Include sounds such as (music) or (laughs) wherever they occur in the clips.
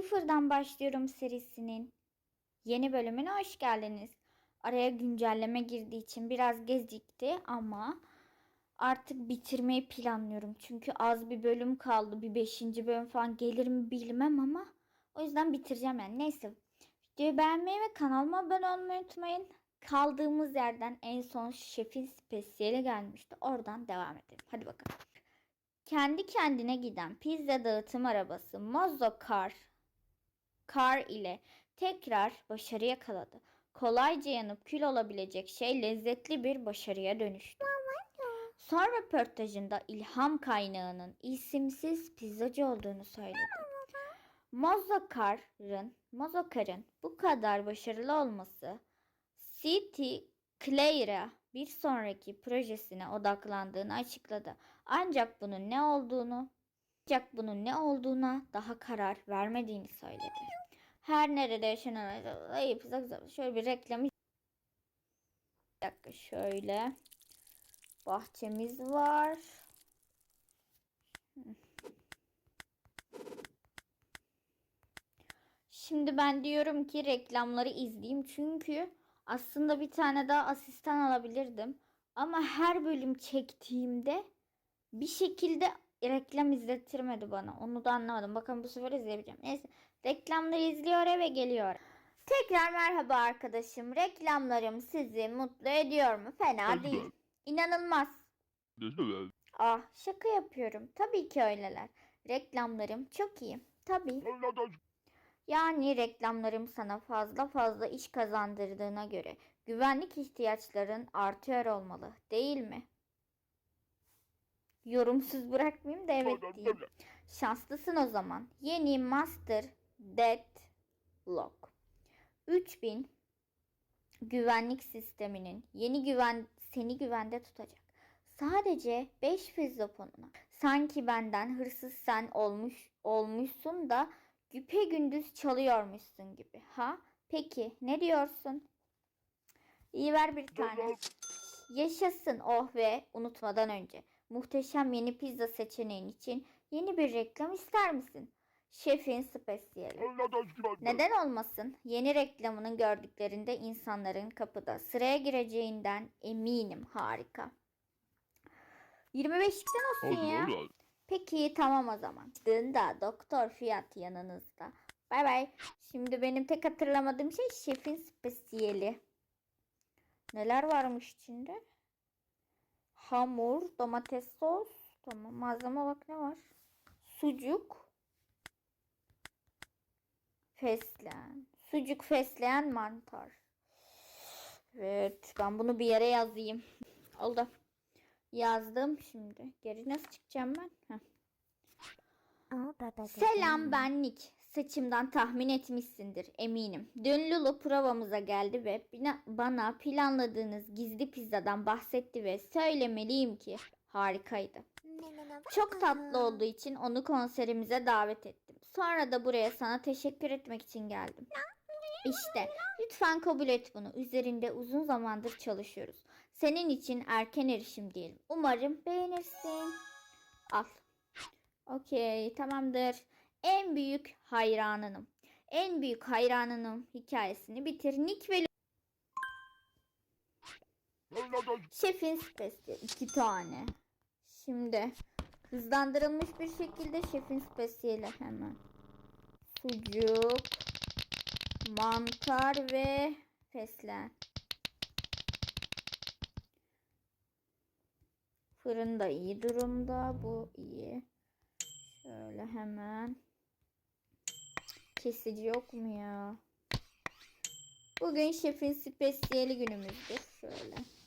Sıfırdan başlıyorum serisinin yeni bölümüne hoş geldiniz. Araya güncelleme girdiği için biraz gecikti ama artık bitirmeyi planlıyorum. Çünkü az bir bölüm kaldı. Bir beşinci bölüm falan gelir mi bilmem ama o yüzden bitireceğim yani. Neyse. Videoyu beğenmeyi ve kanalıma abone olmayı unutmayın. Kaldığımız yerden en son şefin spesiyeli gelmişti. Oradan devam edelim. Hadi bakalım. Kendi kendine giden pizza dağıtım arabası Mozzo Car Car ile tekrar başarı yakaladı. Kolayca yanıp kül olabilecek şey lezzetli bir başarıya dönüştü. Son röportajında ilham kaynağının isimsiz pizzacı olduğunu söyledi. Mozokar'ın Mozokar'ın bu kadar başarılı olması City Clay'a bir sonraki projesine odaklandığını açıkladı. Ancak bunun ne olduğunu ancak bunun ne olduğuna daha karar vermediğini söyledi. Her nerede yaşanan pizza güzel. şöyle bir reklam bir dakika şöyle bahçemiz var. Şimdi ben diyorum ki reklamları izleyeyim çünkü aslında bir tane daha asistan alabilirdim. Ama her bölüm çektiğimde bir şekilde reklam izlettirmedi bana. Onu da anlamadım. Bakın bu sefer izleyebileceğim. Neyse. Reklamları izliyor eve geliyor. Tekrar merhaba arkadaşım. Reklamlarım sizi mutlu ediyor mu? Fena değil. İnanılmaz. (laughs) Ah şaka yapıyorum. Tabii ki öyleler. Reklamlarım çok iyi. Tabii. Yani reklamlarım sana fazla fazla iş kazandırdığına göre güvenlik ihtiyaçların artıyor olmalı, değil mi? Yorumsuz bırakmayayım da evet diyeyim. Şanslısın o zaman. Yeni Master Deadlock. 3000 güvenlik sisteminin yeni güven seni güvende tutacak. Sadece 5 fizoponuna. Sanki benden hırsız sen olmuş olmuşsun da güpe gündüz çalıyormuşsun gibi. Ha? Peki ne diyorsun? İyi ver bir tane. Yaşasın oh ve unutmadan önce. Muhteşem yeni pizza seçeneğin için yeni bir reklam ister misin? Şefin spesiyeli. Neden olmasın? Yeni reklamının gördüklerinde insanların kapıda sıraya gireceğinden eminim. Harika. 25'likten olsun ya. Peki tamam o zaman. Çıktığında doktor fiyat yanınızda. Bay bay. Şimdi benim tek hatırlamadığım şey şefin spesiyeli. Neler varmış içinde? Hamur, domates sos. Tamam malzeme olarak ne var? Sucuk. Fesleğen. Sucuk fesleğen mantar. Evet ben bunu bir yere yazayım. Oldu. Yazdım şimdi. Geri nasıl çıkacağım ben? Heh. Selam benlik. Saçımdan tahmin etmişsindir eminim. Dün Lulu provamıza geldi ve bana planladığınız gizli pizzadan bahsetti ve söylemeliyim ki harikaydı. Çok tatlı olduğu için onu konserimize davet ettim. Sonra da buraya sana teşekkür etmek için geldim. İşte lütfen kabul et bunu. Üzerinde uzun zamandır çalışıyoruz. Senin için erken erişim diyelim. Umarım beğenirsin. Al. Okey tamamdır. En büyük hayranınım. En büyük hayranınım hikayesini bitir. Nick ve Şefin spesiyeli iki tane. Şimdi hızlandırılmış bir şekilde şefin spesiyeli hemen. Sucuk, mantar ve fesleğen. Fırın da iyi durumda. Bu iyi. Şöyle hemen. Kesici yok mu ya? Bugün şefin spesiyeli günümüzdür. Şöyle.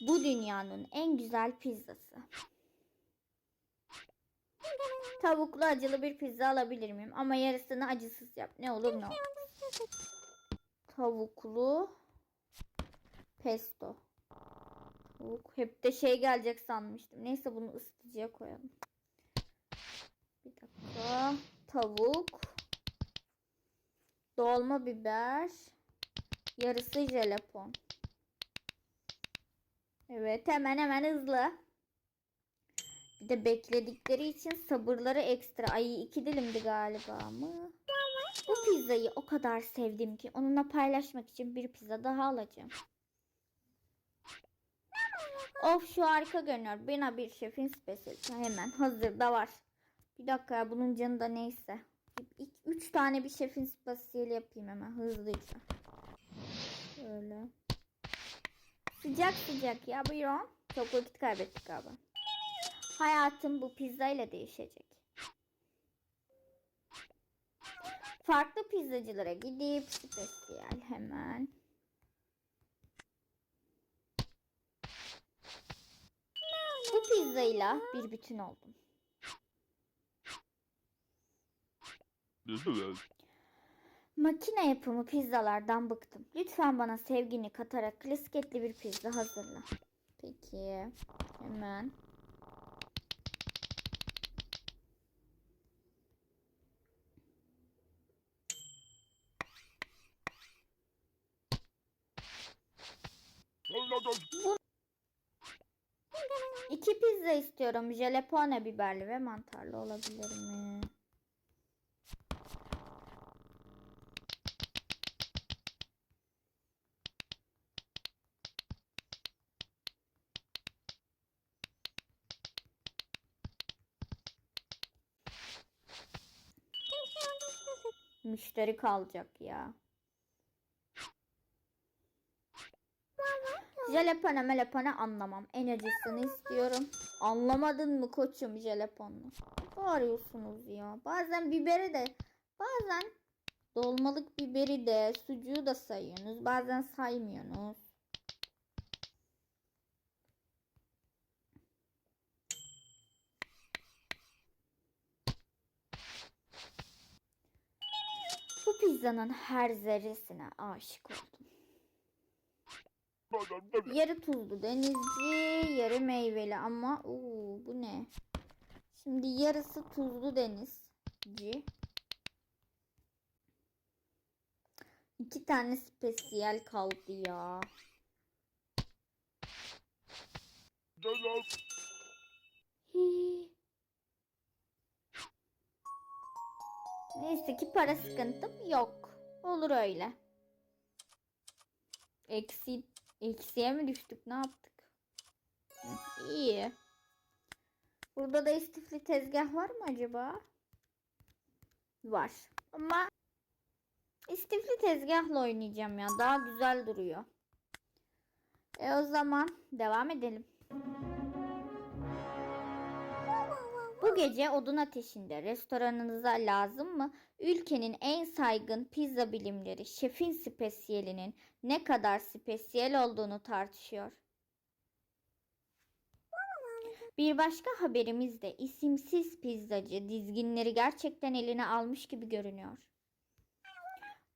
Bu dünyanın en güzel pizzası. Tavuklu acılı bir pizza alabilir miyim? Ama yarısını acısız yap. Ne olur ne olmaz. Tavuklu pesto. Tavuk. Hep de şey gelecek sanmıştım. Neyse bunu ısıtıcıya koyalım. Bir dakika. Tavuk. Dolma biber. Yarısı jelepon. Evet hemen hemen hızlı. Bir de bekledikleri için sabırları ekstra. Ay iki dilimdi galiba mı? Bu pizzayı o kadar sevdim ki onunla paylaşmak için bir pizza daha alacağım. Of şu harika görünüyor. Bana bir şefin spesiyeli. Hemen hazırda var. Bir dakika ya bunun canı da neyse. İlk üç tane bir şefin spesiyeli yapayım hemen hızlıca. Şöyle. Sıcak sıcak ya buyurun. Çok vakit kaybettik galiba. Hayatım bu pizza ile değişecek. Farklı pizzacılara gidip spesiyel hemen. Bu pizzayla bir bütün oldum. Makine yapımı pizzalardan bıktım. Lütfen bana sevgini katarak klasik etli bir pizza hazırla. Peki. Hemen. İki pizza istiyorum. Jalapeno biberli ve mantarlı olabilir mi? Müşteri kalacak ya. Jalapeno melepone anlamam. En acısını istiyorum. Anlamadın mı koçum jalapenonu? Bağırıyorsunuz ya. Bazen biberi de bazen dolmalık biberi de sucuğu da sayıyorsunuz. Bazen saymıyorsunuz. Pizzanın her zerresine aşık oldum. Yarı tuzlu denizci, yarı meyveli ama uu, bu ne? Şimdi yarısı tuzlu denizci. İki tane spesiyel kaldı ya. Hii. Neyse ki para sıkıntım yok. Olur öyle. Eksi, eksiye mi düştük? Ne yaptık? İyi. Burada da istifli tezgah var mı acaba? Var. Ama istifli tezgahla oynayacağım ya. Daha güzel duruyor. E o zaman devam edelim. Bu gece odun ateşinde restoranınıza lazım mı? Ülkenin en saygın pizza bilimleri şefin spesiyelinin ne kadar spesiyel olduğunu tartışıyor. Bir başka haberimiz de isimsiz pizzacı dizginleri gerçekten eline almış gibi görünüyor.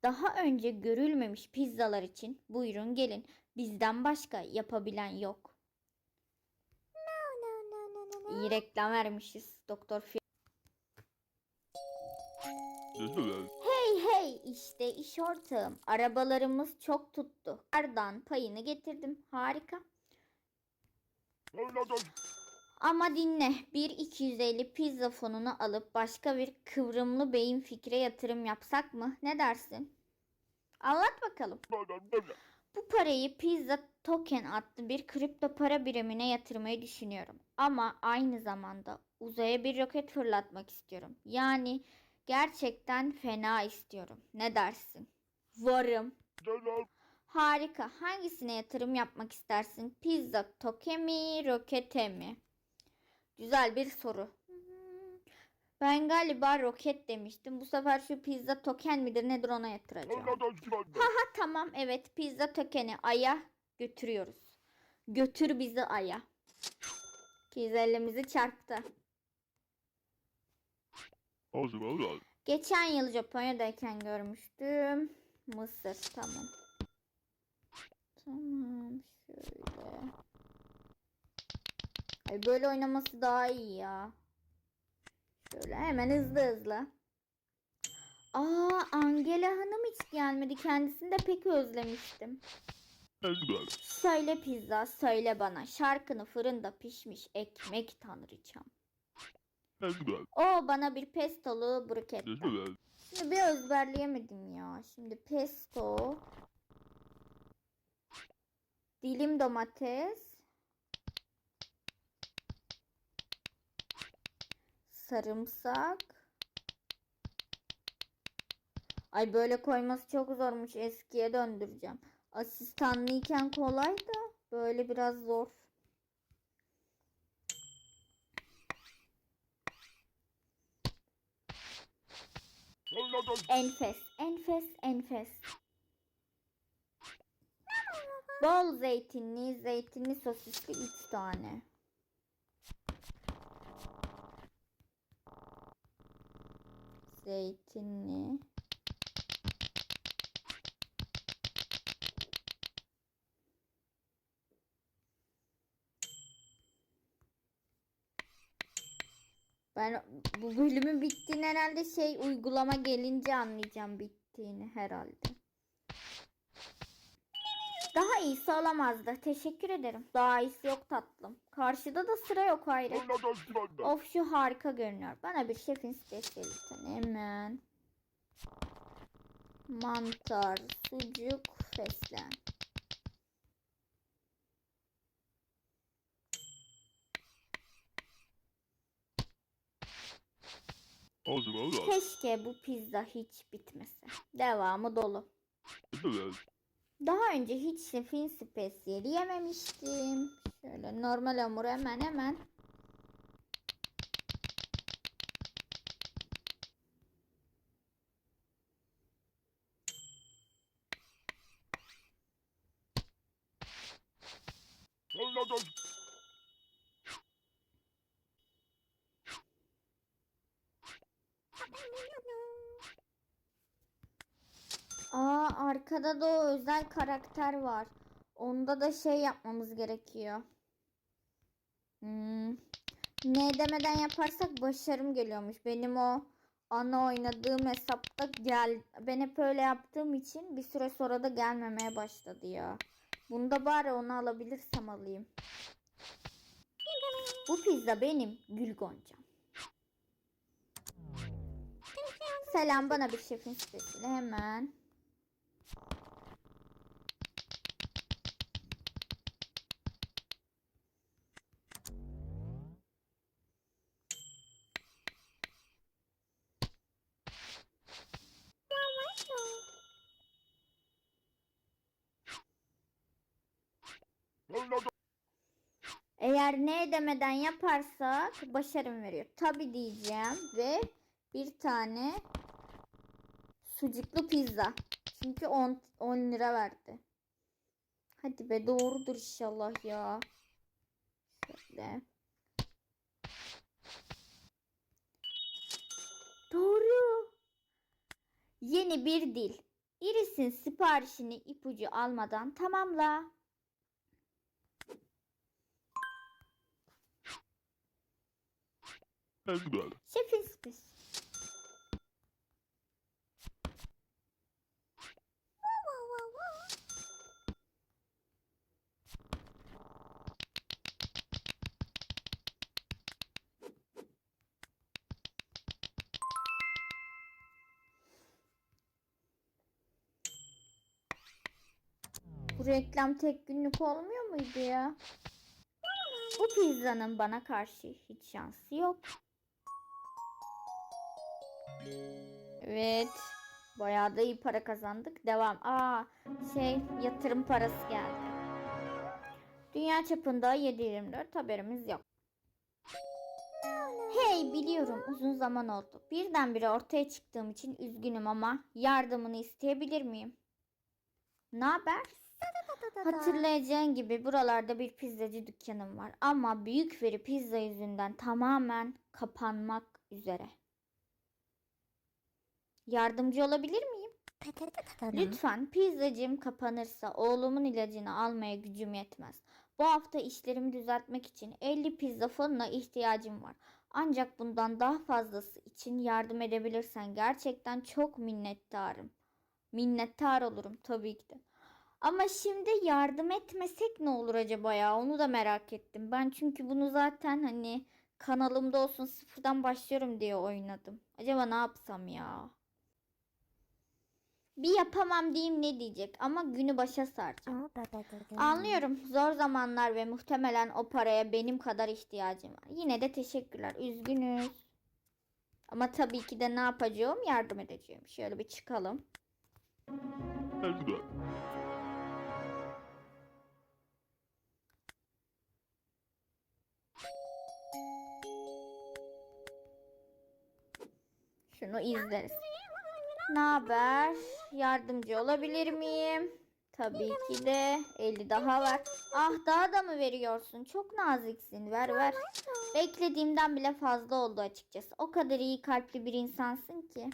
Daha önce görülmemiş pizzalar için buyurun gelin. Bizden başka yapabilen yok. İyi reklam vermişiz Doktor Fi. Hey hey işte iş ortağım. Arabalarımız çok tuttu. Kardan payını getirdim. Harika. Ama dinle. Bir 250 pizza fonunu alıp başka bir kıvrımlı beyin fikre yatırım yapsak mı? Ne dersin? Anlat bakalım. Bu parayı Pizza Token adlı bir kripto para birimine yatırmayı düşünüyorum. Ama aynı zamanda uzaya bir roket fırlatmak istiyorum. Yani gerçekten fena istiyorum. Ne dersin? Varım. Harika. Hangisine yatırım yapmak istersin? Pizza Token mi, rokete mi? Güzel bir soru. Ben galiba roket demiştim. Bu sefer şu pizza token midir nedir ona yatıracağım. Ha tamam evet pizza tokeni aya götürüyoruz. Götür bizi aya. 250'mizi çarptı. Geçen yıl Japonya'dayken görmüştüm. Mısır tamam. Tamam şöyle. Ay böyle oynaması daha iyi ya. Şöyle hemen hızlı hızlı. Aa Angela Hanım hiç gelmedi. Kendisini de pek özlemiştim. Söyle pizza söyle bana. Şarkını fırında pişmiş ekmek tanrıçam. O bana bir pestolu. Güzel. Şimdi bir ezberleyemedim ya. Şimdi pesto. Dilim domates. Sarımsak. Ay böyle koyması çok zormuş. Eskiye döndüreceğim. Asistanlıyken kolay da böyle biraz zor. Enfes, enfes, enfes. Bol zeytinli, zeytinli sosisli 3 tane. Zeytinli. Ben bu bölümün bittiğini herhalde şey uygulama gelince anlayacağım bittiğini herhalde. Daha iyisi olamazdı. Teşekkür ederim. Daha iyisi yok tatlım. Karşıda da sıra yok hayret. Of şu harika görünüyor. Bana bir şefin spesiyalitesi hemen. Mantar, sucuk, fesleğen. Keşke bu pizza hiç bitmese. Devamı dolu. Daha önce hiç şefin spesiyeli yememiştim. Şöyle normal hamuru hemen hemen. Aa arkada da o özel karakter var. Onda da şey yapmamız gerekiyor. Hmm. Ne demeden yaparsak başarım geliyormuş. Benim o ana oynadığım hesapta gel ben hep öyle yaptığım için bir süre sonra da gelmemeye başladı ya. Bunda bari onu alabilirsem alayım. Bu pizza benim Gül Goncam. Selam bana bir şefin spesiyeli hemen. Eğer ne demeden yaparsak başarım veriyor. Tabi diyeceğim ve bir tane sucuklu pizza. Çünkü 10, 10 lira verdi. Hadi be doğrudur inşallah ya. Şöyle. Doğru. Yeni bir dil. Iris'in siparişini ipucu almadan tamamla. Şefin spes. Bu reklam tek günlük olmuyor muydu ya? Bu pizzanın bana karşı hiç şansı yok. Evet. Bayağı da iyi para kazandık. Devam. Aa, şey yatırım parası geldi. Dünya çapında 7-24 haberimiz yok. Hey biliyorum uzun zaman oldu. Birdenbire ortaya çıktığım için üzgünüm ama yardımını isteyebilir miyim? Ne haber? Hatırlayacağın gibi buralarda bir pizzacı dükkanım var ama büyük veri pizza yüzünden tamamen kapanmak üzere. Yardımcı olabilir miyim? Lütfen pizzacım kapanırsa oğlumun ilacını almaya gücüm yetmez. Bu hafta işlerimi düzeltmek için 50 pizza fonuna ihtiyacım var. Ancak bundan daha fazlası için yardım edebilirsen gerçekten çok minnettarım. Minnettar olurum tabii ki de. Ama şimdi yardım etmesek ne olur acaba ya? Onu da merak ettim. Ben çünkü bunu zaten hani kanalımda olsun sıfırdan başlıyorum diye oynadım. Acaba ne yapsam ya? Bir yapamam diyeyim ne diyecek ama günü başa saracağım. Anlıyorum. Zor zamanlar ve muhtemelen o paraya benim kadar ihtiyacım var. Yine de teşekkürler. Üzgünüz. Ama tabii ki de ne yapacağım? Yardım edeceğim. Şöyle bir çıkalım. Şunu izleriz. Ne haber? Yardımcı olabilir miyim? Tabii ki de. 50 daha var. Ah daha da mı veriyorsun? Çok naziksin. Ver ver. Beklediğimden bile fazla oldu açıkçası. O kadar iyi kalpli bir insansın ki.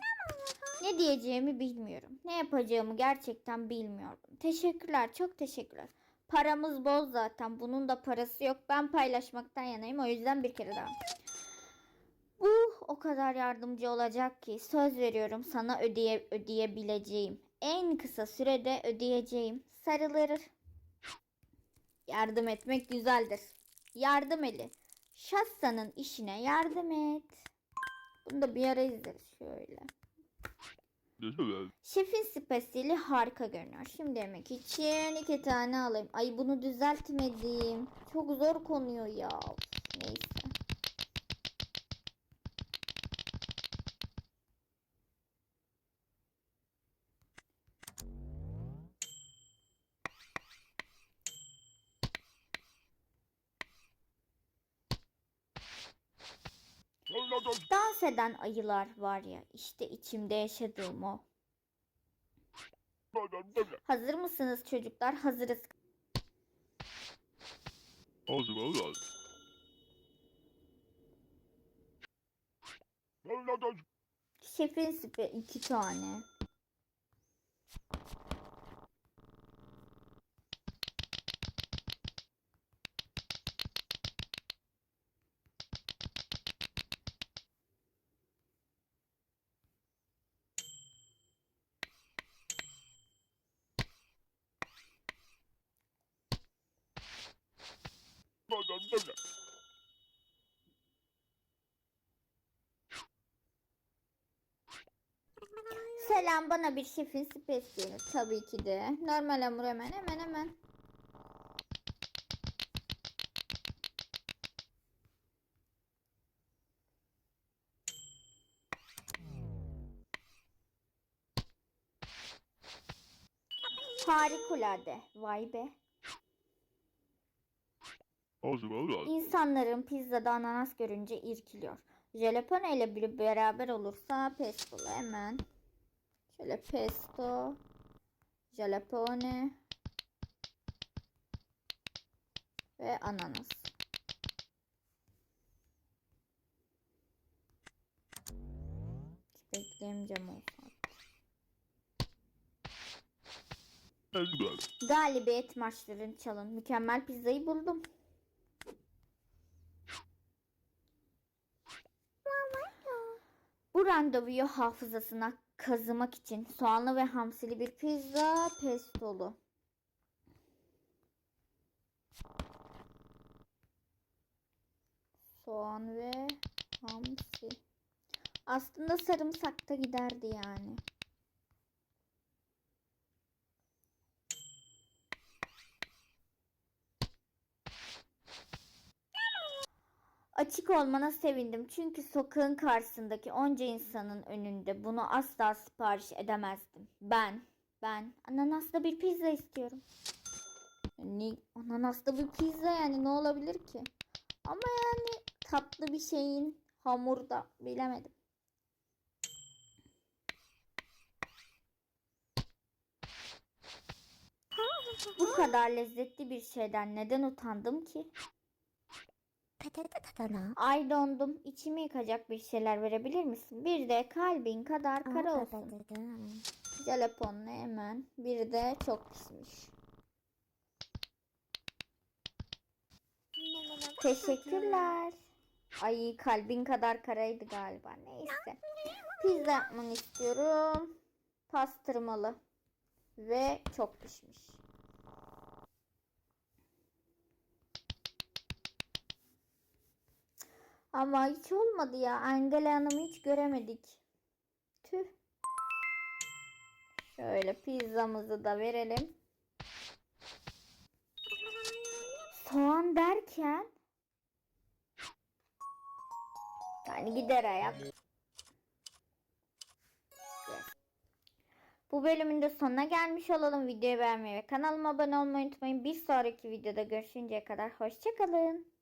Ne diyeceğimi bilmiyorum. Ne yapacağımı gerçekten bilmiyorum. Teşekkürler, çok teşekkürler. Paramız bol zaten. Bunun da parası yok. Ben paylaşmaktan yanayım. O yüzden bir kere daha. O kadar yardımcı olacak ki söz veriyorum sana ödeye ödeyebileceğim. En kısa sürede ödeyeceğim. Sarılır. Yardım etmek güzeldir. Yardım eli. Şassa'nın işine yardım et. Bunu da bir ara izleriz şöyle. Şefin spesiyeli harika görünüyor. Şimdi yemek için iki tane alayım. Ay bunu düzeltmedim. Çok zor konuyor ya. Neyse. Evladım. Dans eden ayılar var ya işte içimde yaşadığım o. Hazır mısınız çocuklar? Hazırız. Şefin sipe iki tane. Selam bana bir şefin spesiyeli tabii ki de. Normal hamur hemen hemen hemen. Harikulade. Vay be. İnsanların pizzada ananas görünce irkiliyor. Jalapeno ile bir beraber olursa pesto hemen. Şöyle pesto, jalapeno ve ananas. Bekleyemeyeceğim. Ezber. Galibiyet maçların çalın. Mükemmel pizzayı buldum. Bu randevuyu hafızasına kazımak için soğanlı ve hamsili bir pizza pestolu. Soğan ve hamsi. Aslında sarımsak da giderdi yani. Açık olmana sevindim çünkü sokağın karşısındaki onca insanın önünde bunu asla sipariş edemezdim. Ben, ben ananaslı bir pizza istiyorum. Ne, ananaslı bir pizza yani ne olabilir ki? Ama yani tatlı bir şeyin hamurda bilemedim. Bu kadar lezzetli bir şeyden neden utandım ki? Ay dondum. İçimi yıkacak bir şeyler verebilir misin? Bir de kalbin kadar kara olsun. Jalapenle hemen. Bir de çok pişmiş. Teşekkürler. Ay kalbin kadar karaydı galiba. Neyse. Pizza yapmanı istiyorum. Pastırmalı. Ve çok pişmiş. Ama hiç olmadı ya. Angela Hanım'ı hiç göremedik. Tüh. Şöyle pizzamızı da verelim. Soğan derken yani gider ayak. Bu bölümün de sonuna gelmiş olalım. Videoyu beğenmeyi ve kanalıma abone olmayı unutmayın. Bir sonraki videoda görüşünceye kadar hoşçakalın.